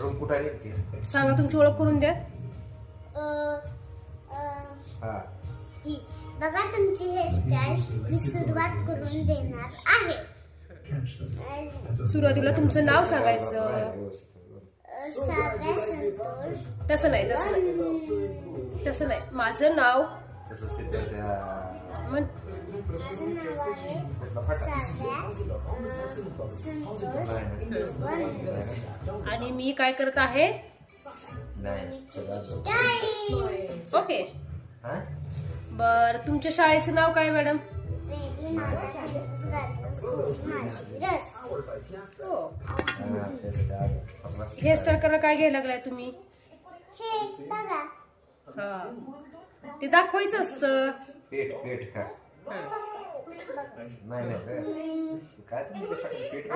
Room कुठं आहे नेमकी? सांगा तुमची ओळख करून द्या. हा. ही. बघा तुमची हेअरस्टाईल मी सुरुवात करून देणार आहे. सुरुवातीला तुमचं नाव सांगायचं. व्यवस्थित. अ, साव्या संतोष. तसं नाही तसं नाही. तसं नाही. माझं नाव तसंच त्या माझं नाव आहे आणि मी काय करत आहे? ओके. हा? बर तुमच्या शाळेचं नाव काय मॅडम? हो. हेअरस्टाईल करायला काय घ्यायला लागलाय तुम्ही? हे बघा. हा. ते दाखवायचं असतं. पेट पेट का नाही नाही काय पेट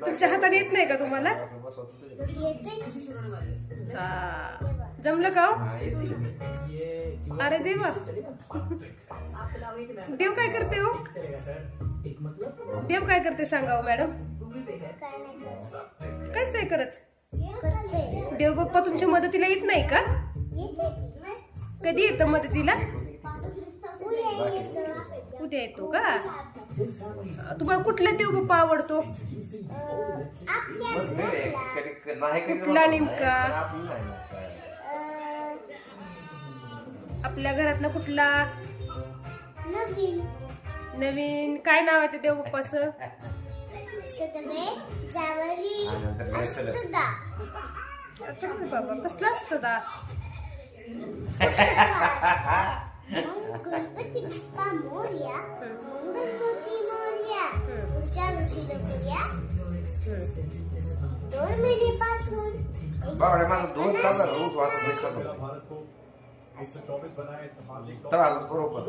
तुमच्या हाताने येत नाही का तुम्हाला? हा. जमलं का हो? अरे देवा. देव काय करते हो? देव काय करते सांगा हो मॅडम. काहीच नाही करत करते देव बाप्पा तुमच्या मदतीला येत नाही का? कधी येतं मदतीला उद्या येतं. का तुम्हाला कुठला देव बाप्पा आवडतो कुठला. नेमका? काय. आपल्या घरातला कुठला नवीन नवीन काय नाव आहे ते देव बाप्पाचं सदवे जावरी. असतदा. बाबा कसलं असतं दा मग गणपती बाप्पा मोरया मंगलमूर्ती मोरया पुढच्या वर्षी बघूया दोन महिन्यापासून बावड्या मला दोन तास झालं रोज वाचत नाही कसं तर आज बरोबर.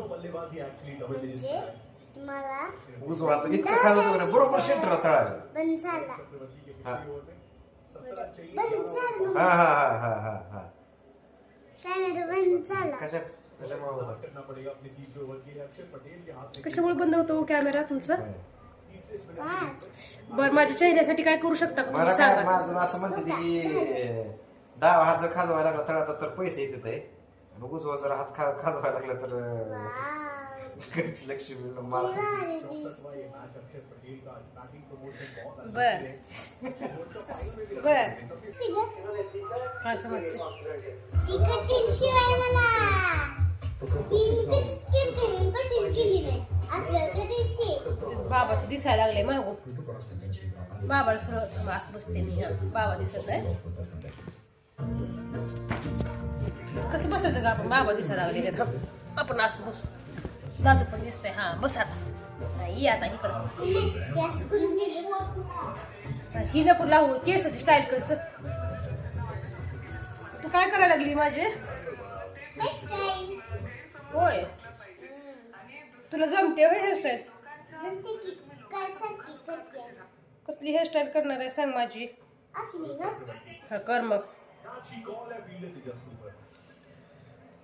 तुम्हाला रोज वाचत इतकं खात होतं का नाही, बरोबर सेंटर बंद झाला. हा. बंद झाला हा हा हा हा. हा हा कॅमेरा बंद झाला. कशा कशामुळे होतं? कशामुळे बंद होतो कॅमेरा तुमचा? हा. बर माझ्या चेहऱ्यासाठी काय करू शकता का? तुम्ही मला काय सांगा. माझं असं म्हणते ते की डावा हात जर खाजवायला लागला तळाचा तर पैसे येतात आहे. आणि उजवा जर हात खा खाजवायला लागला तर अं, वाव. घरची लक्ष्मी मला भारी बर बर काय समजते ती बाबाचं दिसायला लागले. मागो बाबाला सरळ असं बसते मी हा बाबा दिसत नाही. कसं बसायचं का आपण? बाबा दिसायला लागले ते आपण असं बसू. दादू पण दिसतंय हा बस आता ये आता इकडं ही नको लावू केसाची स्टाईल करच तू काय करायला लागली माझे होय तुला जमते होय हेअरस्टाईल कसली हेअरस्टाईल करणार आहे सांग माझी हा कर मग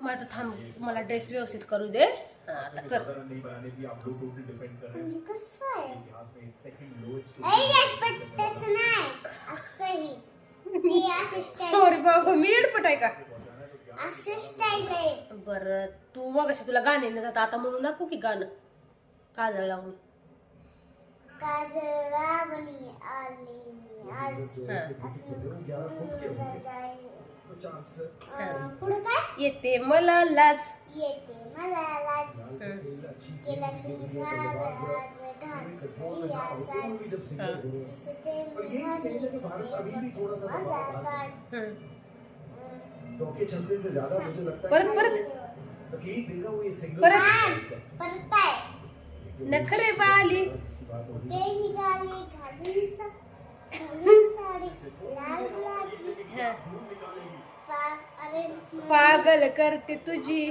माझं थांब मला ड्रेस व्यवस्थित करू दे. हा आता कर. अरे बाबा मी एडपट आहे का? बरं तू मग अशी तुला गाणे न जाता आता म्हणून दाखवू की गाणं. काजळ लावून काजळ रावणी आली आज असं जाय पुढे काय? येते मला लाज येते मला लाज. केला शृंगार आज घातली आसाज. दिसते मी घरी माझा काढ. के चलते से ज्यादा मुझे लगता परत है परत. तकलीफ देगा वो ये सिंगल परत. परताय नखरे ते निघाले घालून साडी. लाल गुलाबी. पागल करते तुझी.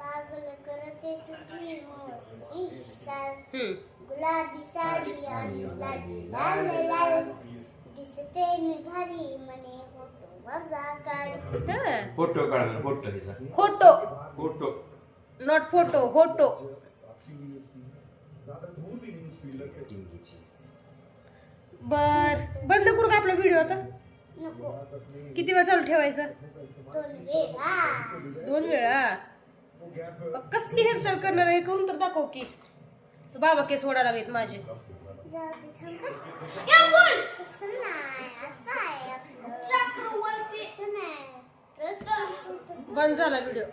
पागल करते तुझी मोर साल हं. गुलाबी साडी आणि लाल लाल लाल दिसते मी भारी मने फोटो माझा काढ हं. फोटो काढला photo photo. Photo. Not photo photo. बर बंद करू का आपला व्हिडिओ आता? नको. किती वेळ चालू ठेवायचा? दोन वेळा. दोन वेळा? वो गैप मग कसली हेअरस्टाईल करणार आहे? करून तर दाखव की. तर बाबा केस ओढायला लागलेत माझे. बंद झाला व्हिडिओ.